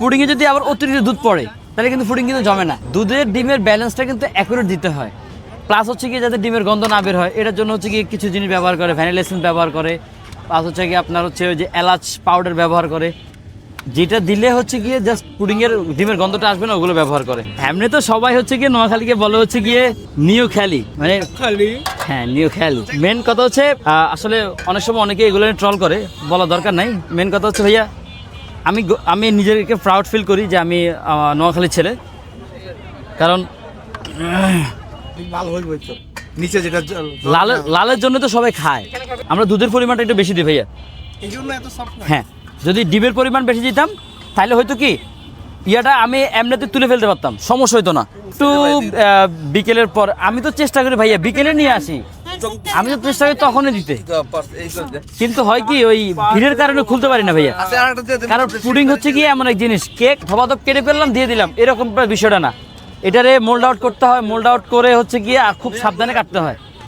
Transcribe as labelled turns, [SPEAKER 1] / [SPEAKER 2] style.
[SPEAKER 1] পুডিংয়ে যদি আবার অতিরিক্ত দুধ পড়ে তাহলে কিন্তু পুডিং কিন্তু জমে না। দুধের ডিমের ব্যালেন্সটা কিন্তু অ্যাকুরেট দিতে হয়। প্লাস হচ্ছে কি যাতে ডিমের গন্ধ না বের হয় এটার জন্য হচ্ছে কি কিছু জিনিস ব্যবহার করে ভ্যানিলা এসেন্স ব্যবহার করে। প্লাস হচ্ছে কি আপনার হচ্ছে ওই যে এলাচ পাউডার ব্যবহার করে। যেটা দিলে হচ্ছে গিয়ে জাস্ট পুডিং এর ডিমের গন্ধটা আসবে না ওগুলো ব্যবহার করে। এমনি তো সবাই হচ্ছে গিয়ে নোয়াখালীকে বলে হচ্ছে গিয়ে নিউ খেয়ালি মানে
[SPEAKER 2] খালি?
[SPEAKER 1] হ্যাঁ নিউ খেয়ালি মেন কথা হচ্ছে আসলে অনেক সময় অনেকে এগুলো ট্রল করে বলা দরকার নাই। মেন কথা হচ্ছে ভাইয়া আমি আমি নিজেকে প্রাউড ফিল করি যে আমি নোয়াখালীর ছেলে। কারণ
[SPEAKER 2] নিচে যেটা
[SPEAKER 1] লালের লালের জন্য তো সবাই খায়। আমরা দুধের পরিমাণটা একটু বেশি দিই ভাইয়া। হ্যাঁ যদি ডিমের পরিমাণ বেশি দিতাম তাহলে হয়তো কি ইয়াটা আমি এমনিতে তুলে ফেলতে পারতাম। সমস্যা হতো না। একটু বিকেলের পর আমি তো চেষ্টা করি ভাইয়া বিকেলে নিয়ে আসি। আমি তো চেষ্টা করি তখনই দিতে। কিন্তু হয় কি ওই ভিড়ের কারণে খুলতে পারি না ভাইয়া। কারণ পুডিং হচ্ছে কি এমন এক জিনিস কেক ধবাধপ কেটে ফেললাম দিয়ে দিলাম। এরকম বিষয়টা না। এটারে মোল্ড আউট করতে হয় মোল্ড আউট করে হচ্ছে গিয়ে আর খুব সাবধানে কাটতে হয়।